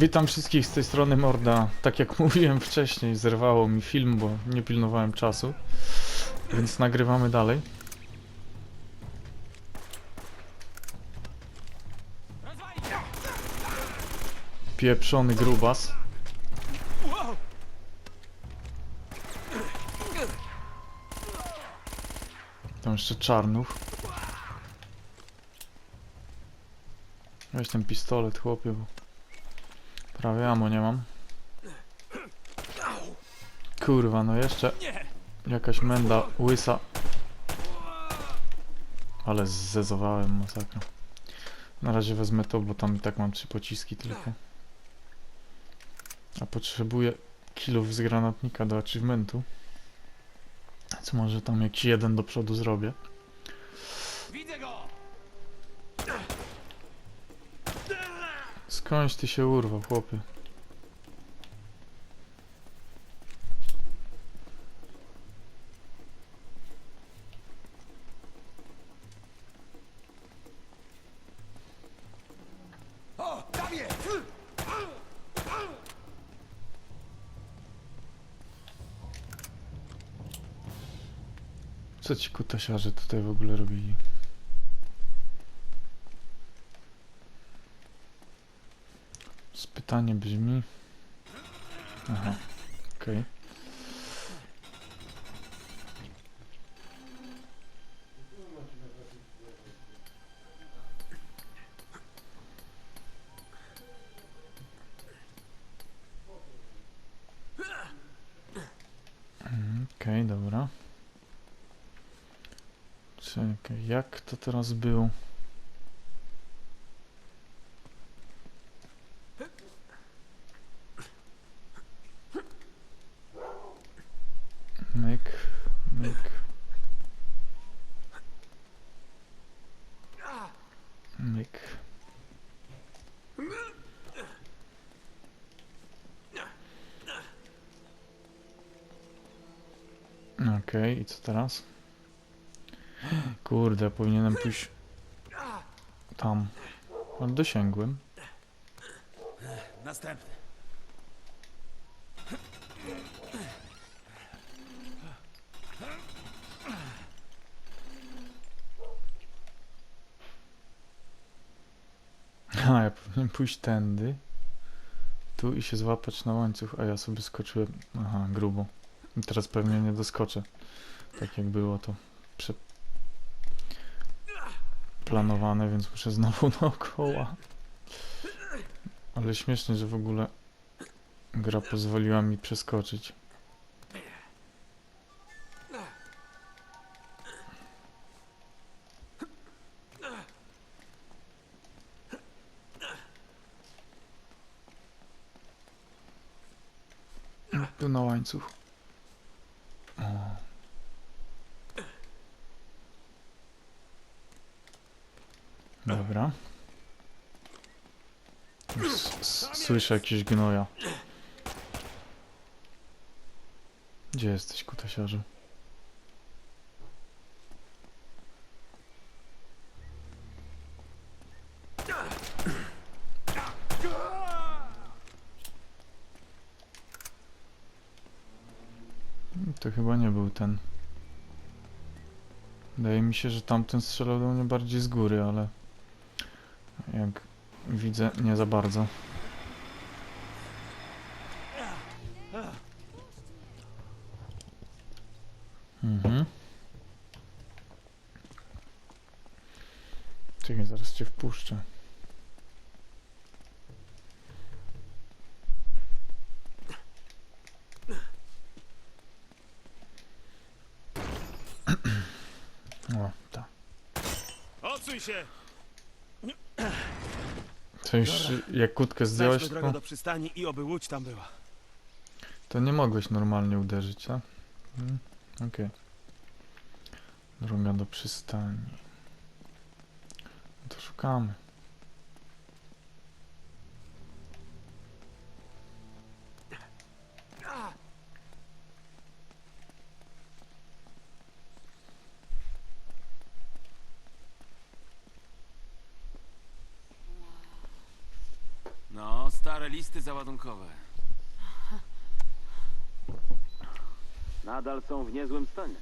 Witam wszystkich z tej strony Morda. Tak jak mówiłem wcześniej, zerwało mi film, bo nie pilnowałem czasu. Więc nagrywamy dalej. Pieprzony grubas. Tam jeszcze czarnów. Weź ten pistolet, chłopie, bo prawie amo nie mam. Kurwa, no jeszcze jakaś menda łysa. Ale zezowałem masakra. Na razie wezmę to, bo tam i tak mam trzy pociski tylko. A potrzebuję kilów z granatnika do achievementu. Co może tam jakiś jeden do przodu zrobię. Widzę go! Skądś ty się urwał, chłopie? O, tam jest! Co ci kutasiarze tutaj w ogóle robili? Z pytanie brzmi... Aha, okej. Mm, Okej. Czekaj, jak to teraz było? Myk, myk. Myk. Okej, i co teraz? Kurde, powinienem pójść tam. Ale dosięgłem. Następny. A, ja powinienem pójść tędy. Tu i się złapać na łańcuch, a ja sobie skoczyłem. Aha, grubo. I teraz pewnie nie doskoczę. Tak jak było to planowane, więc muszę znowu naokoła. Ale śmiesznie, że w ogóle gra pozwoliła mi przeskoczyć. Tu na łańcuch. O. Dobra. Już s- s- Słyszę jakieś gnoja. Gdzie jesteś, kutasiarzu? To chyba nie był ten. Wydaje mi się, że tamten strzelał do mnie bardziej z góry, ale jak widzę, nie za bardzo. Mhm. Czekaj, zaraz cię wpuszczę. O, tak. Odsuń się! To już jak kutkę zdjąłeś, Znajdźmy drogę to, do przystani i oby łódź tam była. to nie mogłeś normalnie uderzyć, tak? Mhm. Okej. Droga do przystani. No to szukamy. Stare listy załadunkowe. Nadal są w niezłym stanie.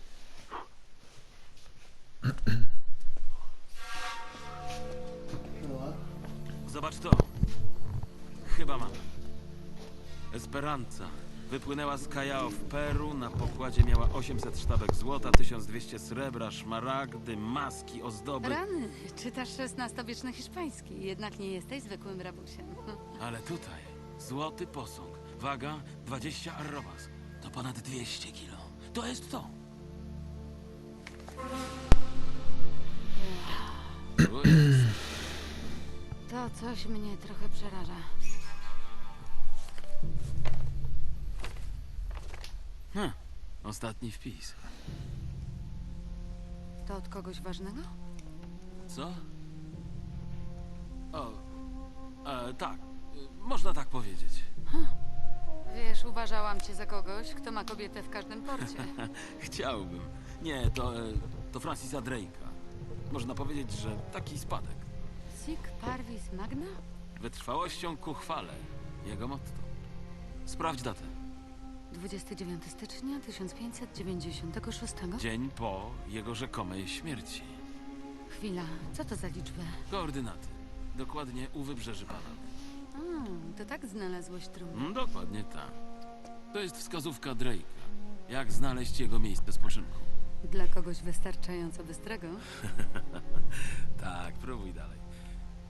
Zobacz to. Chyba mam. Esperanza wypłynęła z Callao w Peru. Na pokładzie miała 800 sztabek złota, 1200 srebra, szmaragdy, maski, ozdoby. Rany, czytasz XVI-wieczny hiszpański, jednak nie jesteś zwykłym rabusiem. Ale tutaj złoty posąg, waga 20 arrobas. To ponad 200 kilo. To jest to. To coś mnie trochę przeraża. Ostatni wpis. To od kogoś ważnego? Co? O, e, tak, można tak powiedzieć. Wiesz, uważałam cię za kogoś, kto ma kobietę w każdym porcie. Chciałbym. Nie, to, e, to Francisa Drake'a. Można powiedzieć, że taki spadek. Sic parvis magna? Wytrwałością ku chwale. Jego motto. Sprawdź datę. 29 stycznia 1596. Dzień po jego rzekomej śmierci. Chwila, co to za liczby? Koordynaty. Dokładnie u wybrzeży Panamy. A, to tak znalazłeś trumnę. Mm, dokładnie tak. To jest wskazówka Drake'a. Jak znaleźć jego miejsce spoczynku. Dla kogoś wystarczająco bystrego. Tak, próbuj dalej.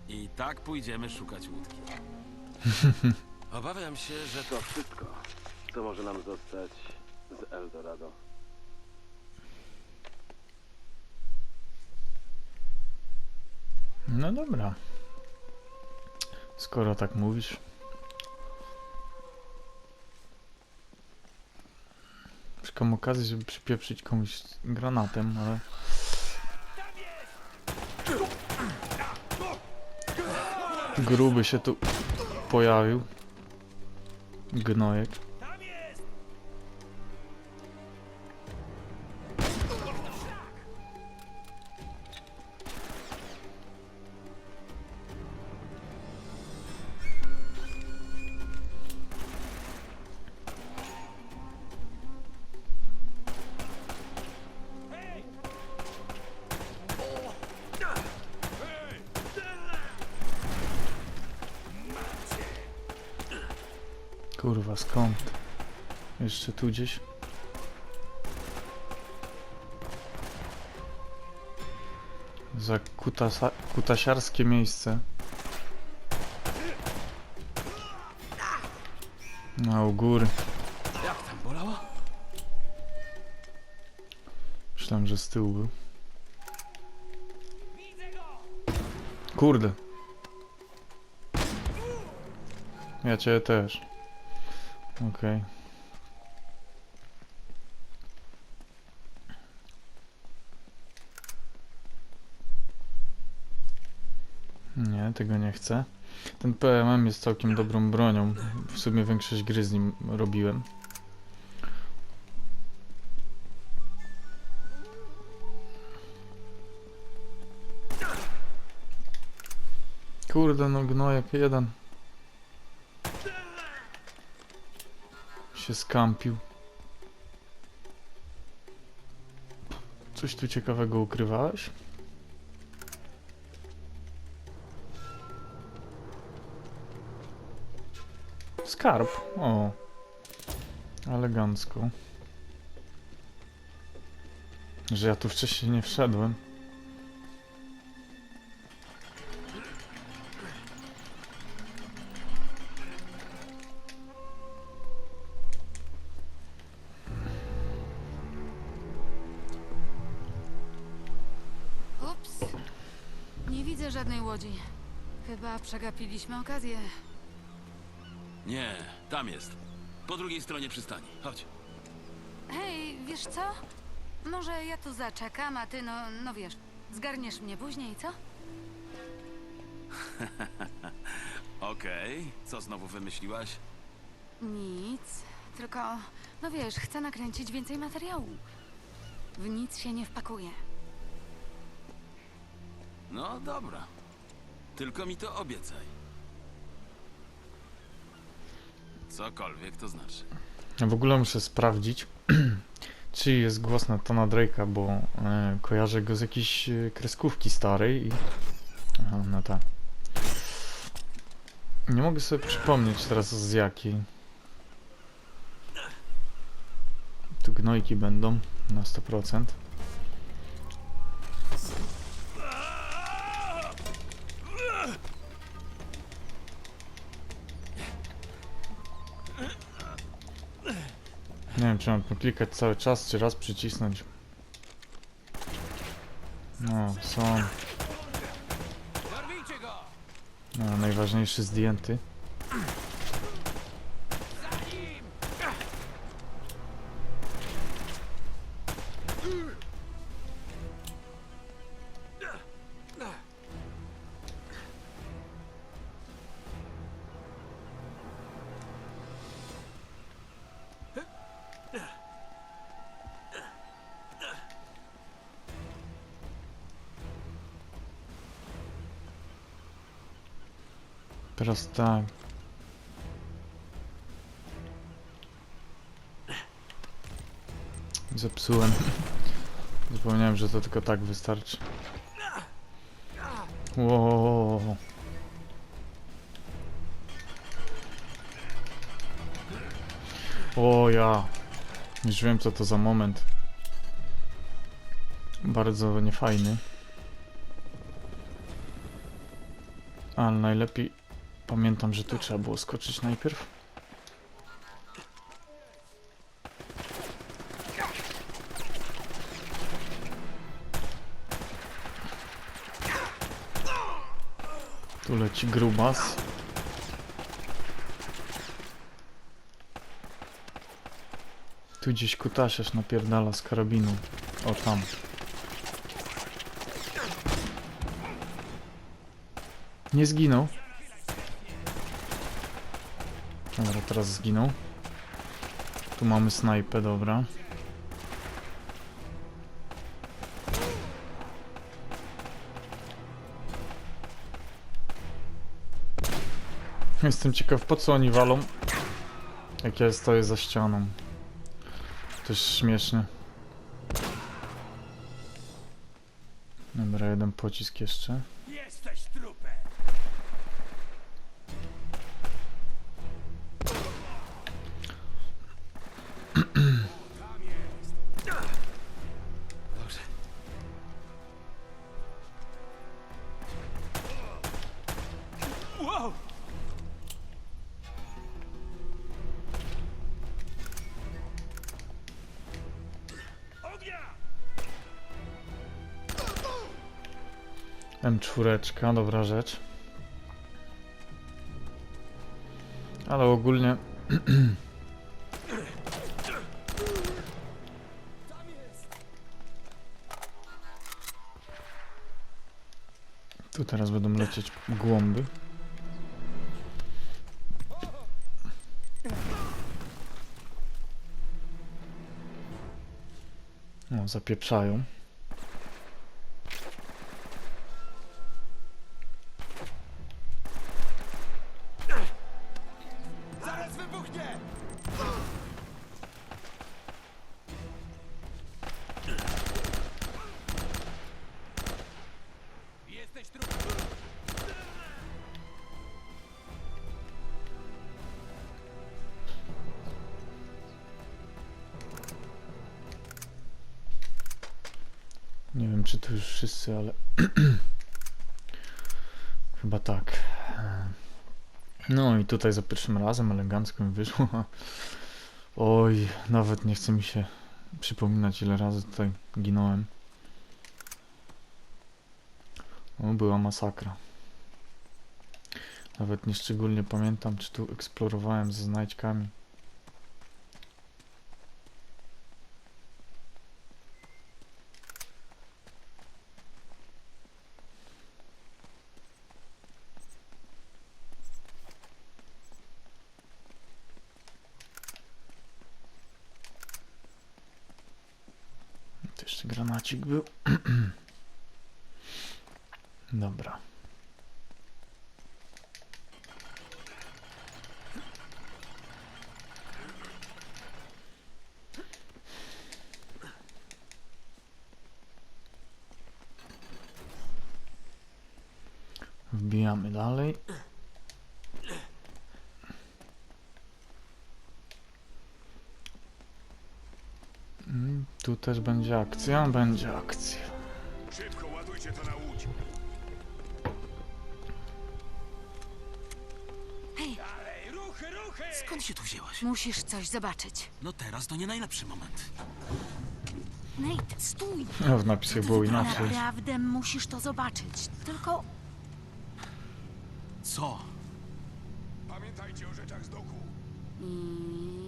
I tak pójdziemy szukać łódki. Obawiam się, że to wszystko, co może nam zostać z Eldorado. No dobra. Skoro tak mówisz. Szukam okazji, żeby przypieprzyć komuś granatem, ale... Gruby się tu pojawił. Gnojek. Kurwa, skąd? Jeszcze tu gdzieś? Za kutasa, kutasiarskie miejsce. No, u góry. Jak tam? Myślałem, że z tyłu był. Kurde. Ja cię też. Okej. Nie, tego nie chcę. Ten PMM jest całkiem dobrą bronią. W sumie większość gry z nim robiłem. Kurde, no gnojek jeden. Się skampił. Coś tu ciekawego ukrywałeś? Skarb. O. Elegancko. Że ja tu wcześniej nie wszedłem. Żadnej łodzi. Chyba przegapiliśmy okazję. Nie, tam jest. Po drugiej stronie przystani. Chodź. Hej, wiesz co? Może ja tu zaczekam, a ty, no, no wiesz, zgarniesz mnie później, co? Okej, co znowu wymyśliłaś? Nic, tylko, no wiesz, chcę nakręcić więcej materiału. W nic się nie wpakuję. No dobra. Tylko mi to obiecaj. Cokolwiek to znaczy. W ogóle muszę sprawdzić, czy jest głos Natana Drake'a, bo e, kojarzę go z jakiejś e, kreskówki starej i... Aha, no tak. Nie mogę sobie przypomnieć teraz z jakiej. Tu gnojki będą na 100%. Nie wiem, czy mam tu klikać cały czas, czy raz przycisnąć. No, są. No, najważniejszy zdjęty. Teraz tak. Zepsułem. Zapomniałem, że to tylko tak wystarczy. Wow. O ja. Już wiem co to za moment. Bardzo niefajny. Ale najlepiej Pamiętam, że tu trzeba było skoczyć najpierw. Tu leci grubas. Tu gdzieś kutasiarz napierdala z karabinu. O tam. Nie zginął. Dobra, teraz zginął. Tu mamy snajpę, dobra. Jestem ciekaw, po co oni walą, jak ja stoję za ścianą. To jest śmieszne. Dobra, jeden pocisk jeszcze. M4, dobra rzecz. Ale ogólnie Tu teraz będą lecieć głąby. O, zapieprzają. chyba tak. No i tutaj za pierwszym razem elegancko mi wyszło. Oj, nawet nie chce mi się przypominać, ile razy tutaj ginąłem. O, była masakra. Nawet nie szczególnie pamiętam, czy tu eksplorowałem ze znajdźkami. To jeszcze granacik był. Dobra. wbijamy dalej. Mm, Tu też będzie akcja, będzie akcja. Szybko ładujcie to na łódź. Hej, Dalej, ruchy, ruchy! Skąd się tu wzięłaś? musisz coś zobaczyć. No teraz to nie najlepszy moment. Nate, stój! No, w napisach było inaczej. Naprawdę musisz to zobaczyć. Tylko Co? Pamiętajcie o rzeczach z doku. I...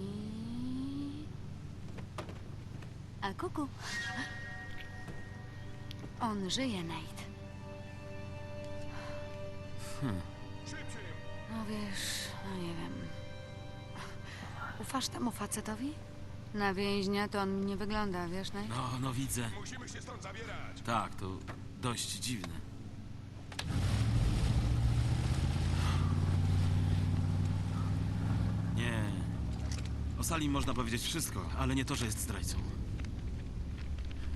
A kuku. On żyje, Nate. Szybciej! No wiesz, no nie wiem. Ufasz temu facetowi? Na więźnia to on nie wygląda, wiesz, Nate? No, no widzę. Musimy się stąd zabierać. Tak, to dość dziwne. Nie. O Sali można powiedzieć wszystko, ale nie to, że jest zdrajcą.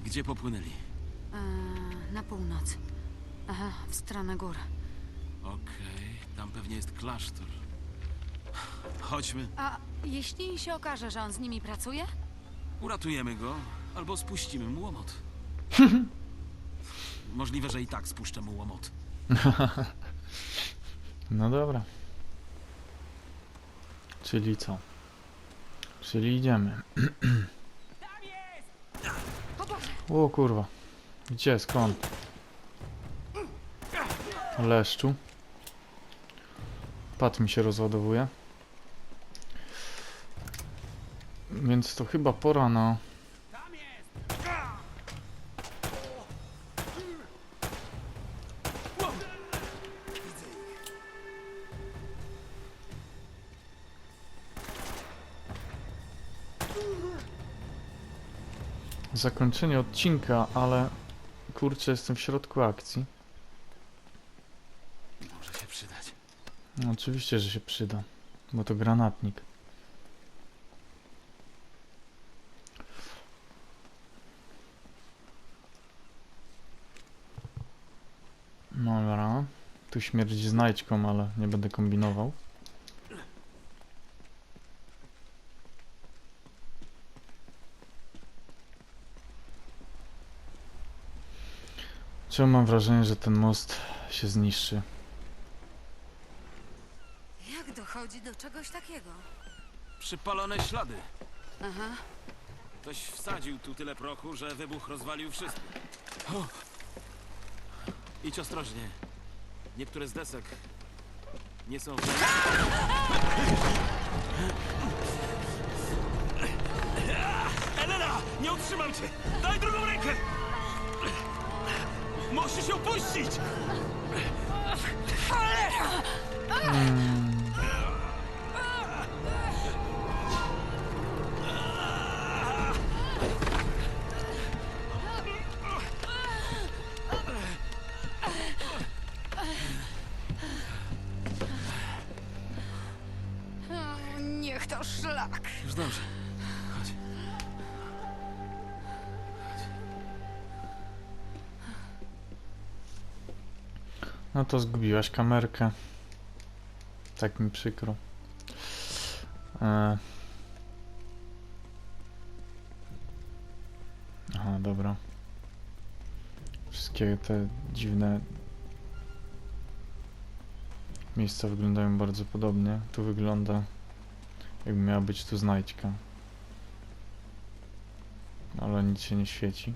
Gdzie popłynęli? Eee, na północ. Aha, w stronę gór. Okej, tam pewnie jest klasztor. Chodźmy, A jeśli się okaże, że on z nimi pracuje? uratujemy go, albo spuścimy mu łomot. Możliwe, że i tak spuszczę mu łomot. No dobra. Czyli co? Czyli idziemy. O kurwa. Gdzie? Skąd? Leszczu. Pat mi się rozładowuje. Więc to chyba pora na... Zakończenie odcinka, ale kurczę, jestem w środku akcji. Może się przydać. No, oczywiście, że się przyda, bo to granatnik. Dobra, tu śmierdzi znajdźką, ale nie będę kombinował. Czemu mam wrażenie, że ten most się zniszczy? Jak dochodzi do czegoś takiego? Przypalone ślady. Aha. Ktoś wsadził tu tyle prochu, że wybuch rozwalił wszystko. O! Idź ostrożnie. Niektóre z desek nie są... Elena! Nie utrzymam cię! Daj drugą rękę! Musisz ją puścić! O, No to zgubiłaś kamerkę. Tak mi przykro. E... Aha, dobra. Wszystkie te dziwne miejsca wyglądają bardzo podobnie. Tu wygląda jakby miała być tu znajdźka. Ale nic się nie świeci.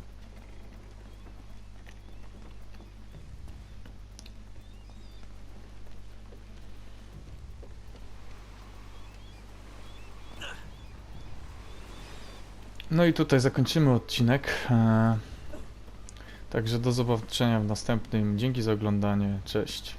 No i tutaj zakończymy odcinek. E, Także do zobaczenia w następnym. Dzięki za oglądanie. Cześć.